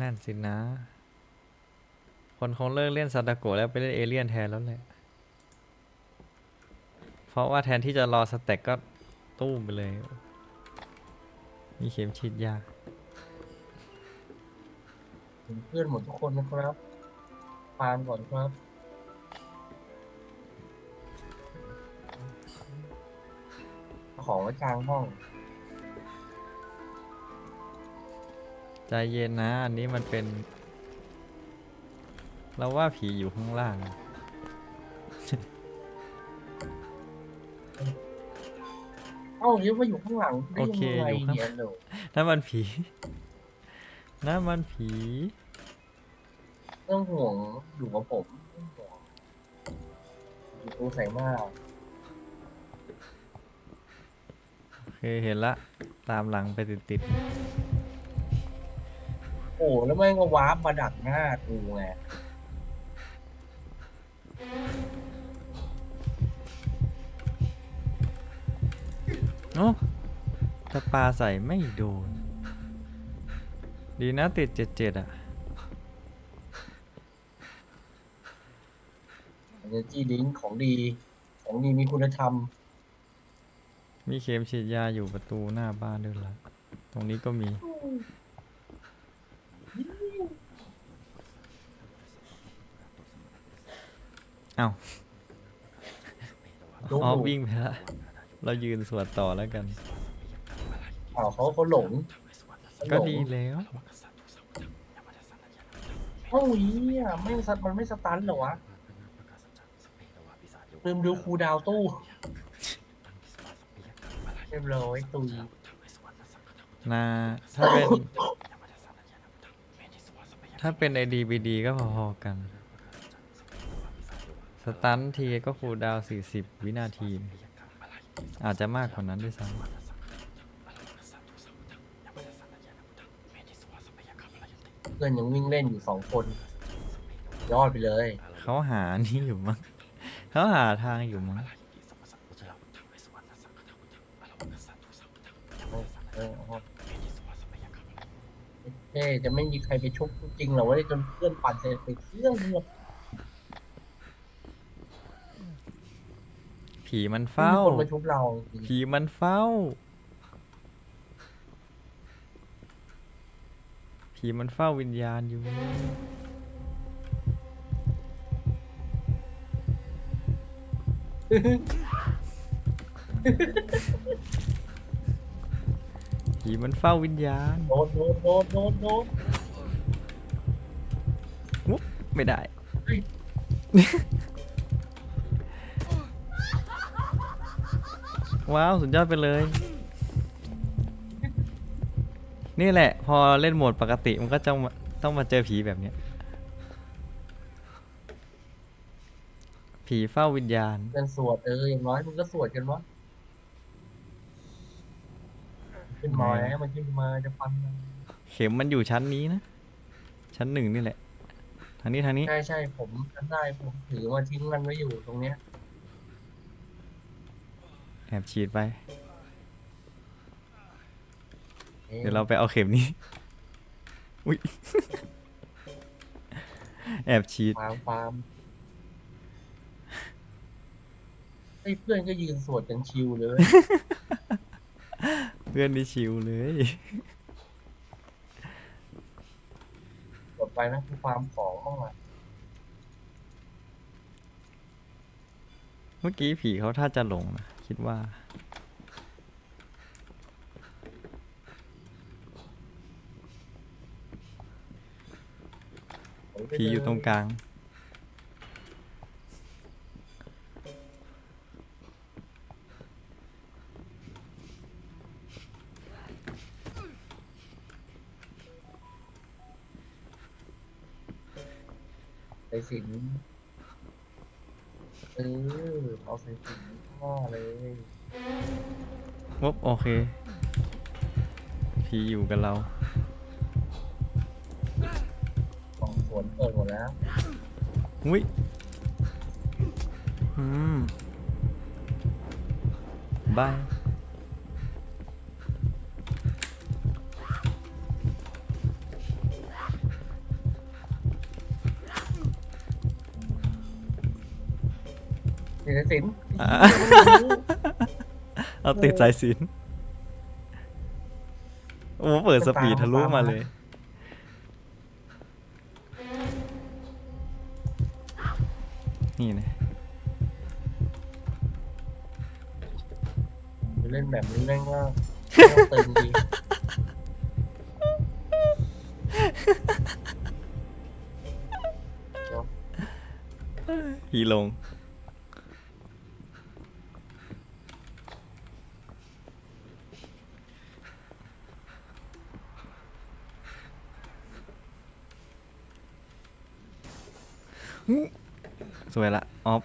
นั่นสินะ คนคงเลิกเล่นซาดาโกะแล้วไปเล่นเอเลี่ยนแทนแล้วแหละ เพราะว่าแทนที่จะรอสเต็กก็ตู้มไปเลย มีเข็มฉีดยาถึงเพื่อนหมดทุกคนนะครับฟาร์มก่อนครับ ของไว้กลางห้อง ใจเย็นนะ อันนี้มันเป็น เราว่าผีอยู่ข้างล่าง เอ้าเรียกว่าอยู่ข้างหลังได้โอเคยังไงอยู่ข้างเนี่ยเดี๋ยวนั่นมันผีนั่นมันผีไม่ต้องห่วงอยู่กับผมไม่ต้องห่วงอยู่ตัวใส่มากโอเคเห็นละ ตามหลังไปติด โอ้แล้วแม่งก็วาร์ปมาดักหน้ากูไงๆโอ้จะปลาใส่ไม่โดน ดีนะติดเจ็ดเจ็ดอะ เนจีลิงของดี ของดีมีคุณธรรม มีเข็มฉีดยาอยู่ประตูหน้าบ้านด้วยละ ตรงนี้ก็มี เอ้าดูอ๋อวิ่งไปละเรายืนสวดต่อแล้วกันเปล่าเขาเขาหลงเขาก็หลงดีแล้วเอ้าเหี้ยไม่สัตมันไม่สตันเหรอวะลืมดูครูดาวตู้เรียบร้อยตุยนาถ้าเป็น ถ้าเป็นไอดีบีดีก็พอๆกัน สตันทีก็ฟูลดาวน์40 วินาที อาจจะมากกว่านั้นด้วยซ้เพื่อนยังวิ่งเล่นอยู่สองคน ยอดไปเลยำเขาหานี่อยู่มั้งเขาหาทางอยู่มั้งเออเอาเอ๊ะจะไม่มีใครไปชุบจริงเหรอวะจนเพื่อนปั่นเสร็จไปเครื่องเงือบ ผีมันไม่เฝ้ามีคนมาชุบเราจริงผีมันเฝ้า ผีมันเฝ้าวิญญาณอยู่ ผีมันเฝ้าวิญญาณ โดนโดนโดนโดนโดนวุ๊บไม่ได้ เฮ้ย ว้าวสุดยอดไปเลย นี่แหละ พอเล่นโหมดปกติมันก็จะมาต้องมาเจอผีแบบเนี้ยผีเฝ้าวิญญาณเพื่อนสวดเอออย่างน้อยมึงก็สวดกันวะขึ้นมาแล้วมันขึ้นมาจะฟันมันเข็มมันอยู่ชั้นนี้นะ ชั้นหนึ่งนี่แหละ ทางนี้ทางนี้ ใช่ใช่ผมจำได้ผมถือมาทิ้งมันไว้อยู่ตรงเนี้ย แอบฉีดไปอ๊ะเดี๋ยวเราไปเอาเข็มนี้ อุ้ย แอบฉีดฟาร์มฟาร์มไอ้ยเพื่อนก็ยืนสวดกันชิวเลย เพื่อนนี่ชิวเลยกดไปนะคือฟาร์มของบ้างล่ะเมื่อกี้ผีเขาถ้าจะหลงนะ คิดว่า ผีอยู่ตรงกลางใส่สินเออเอาใส่สิน พ่อเลยวบโอเค พีอยู่กับเรา ของสวนเปิดหมดแล้ว อุ้ย อืมบาย เสียสินเอาติดสายสินโอ้เปิดสปีดทะลุมาเลย นี่นะเล่นแบบนี้แม่งก็ตึงดีฮีลง สวยละออฟ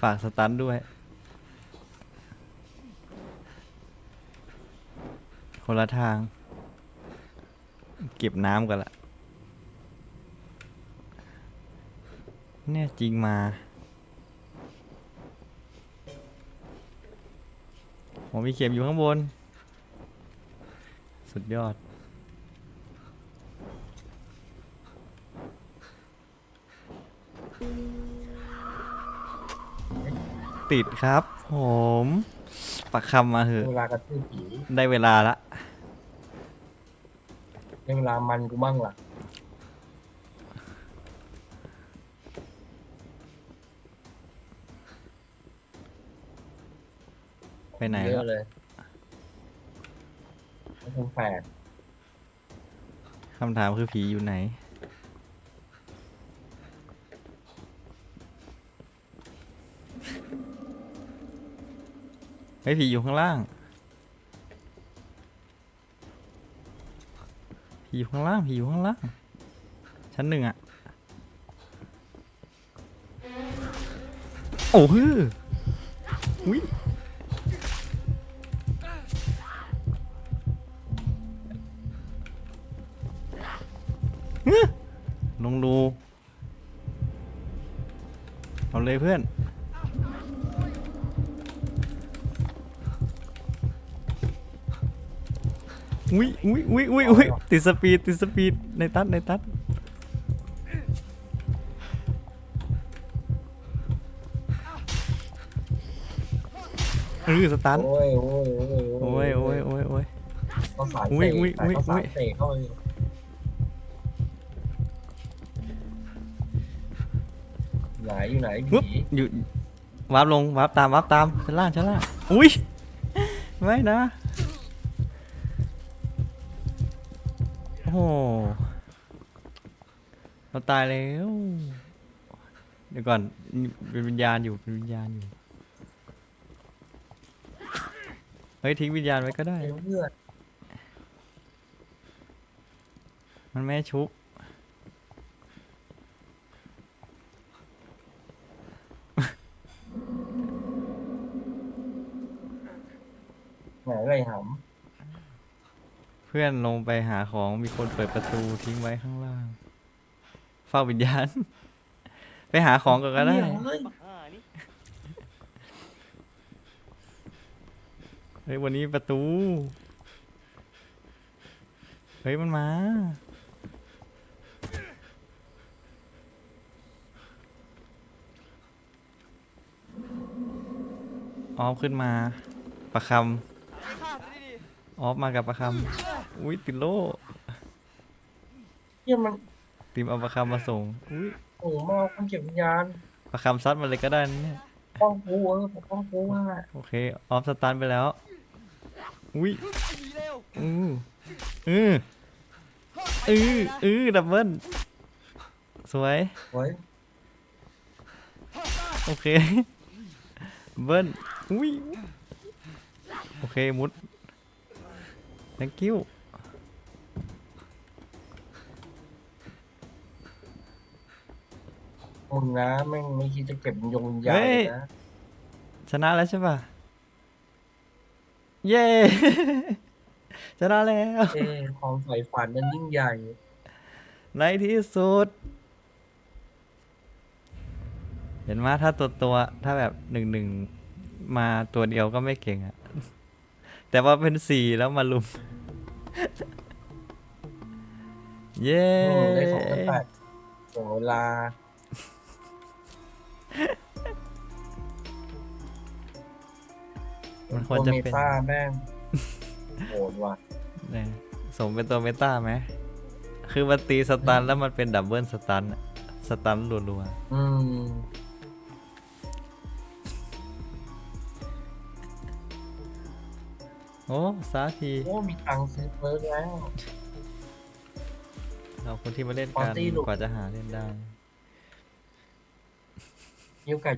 ฝากสตันด้วย คนละทาง เก็บน้ำกันละเนี่ยจริงมา ผมมีเข็มอยู่ข้างบน สุดยอด ติดครับ ผมปักคำมาเหอะเวลากระทืบผีได้เวลาละในเวลามันกูบ้างล่ะไปไหนเยแล้อะวเลยไม่ต้องแฝดคำถามคือผีอยู่ไหน ฮ้ยผีอยู่ข้างล่างผีอยู่ข้างล่างผีอยู่ข้างล่าง ชั้นหนึ่งอะโอ้ฮืออุ้ยฮึลงรูเอาเลยเพื่อน อุ้ยอุ้ยอุ้ยอุ้ยอุ้ยติดสปีดติดสปีดในตัดในตัดเออสตันโอ้ยโอ้ยโอ้ยโอ้ยโอ้ยโอ้ยโอ้ยก็สายอุ้เตะยอุ้ยสายอุ้ยก็สายอุ้ยเตะเข้าไปไหนอยู่ไหนปุ๊บผีอยู่วาร์ปลงวาร์ปตามวาร์ปตามชั้นล่างชั้นล่างอุ้ยไม่นะ โอ้โห เราตายแล้ว เดี๋ยวก่อน เป็นวิญญาณอยู่ เป็นวิญญาณอยู่ เฮ้ย ทิ้งวิญญาณไว้ก็ได้ เพื่อน มันไม่ให้ชุบ ไหนไรห เพื่อนลงไปหาของมีคนเปิดประตูทิ้งไว้ข้างล่างเฝ้าวิญญาณ ไปหาของก่อนำก็ได้เนี่ยเฮ้ยเฮ้ยวันนี้ประตู เฮ้ยมันมา ออฟขึ้นมา ประคำออฟมากับประคำ อุ้ยติดโล่เนี่ยมันติมเอาประคำมาส่งอุ้ยโอ้โหมาเอาคนเก็บวิญญาณประคำซัดมาเลยก็ได้นะเนี่ยป้องกูเออปกป้องกูว่าโอเคออฟสตาร์ทไปแล้วอุ้ยอืออืออืออือดับเบิลสวยเฮ้ยโอเคเบิ้ลอุ้ยโอเคมุด thank you มึงนะแม่งไม่คิดจะเก็บวิญญาณวิญญาณเฮ้เลยยนะชนะแล้วใช่ป่ะ เย้ ชนะแล้วเอ้ความใฝ่ฝันนั้นยิ่งใหญ่ ในที่สุด เห็นไหมถ้าตัวตัวถ้าแบบหนึ่งหนึ่งมาตัวเดียวก็ไม่เก่งอะแต่ว่าเป็นสี่แล้วมาลุม เย้อืมได้สองพันแปดส่งเวลา มันควรตัวจะเมเป็นตาแม่งโหดว่ะเนี่ยสมเป็นตัวเมตาไหม คือมันตีสตันแล้วมันเป็นดับเบิลสตันอะสตันรัวอืมๆ โอ้สาที โอ้มีตังค์ซื้อเพิร์กแล้ว เราคนที่มาเล่นกันปาร์ตี้ลูก กว่าจะหาเล่นได้ มีโอกาส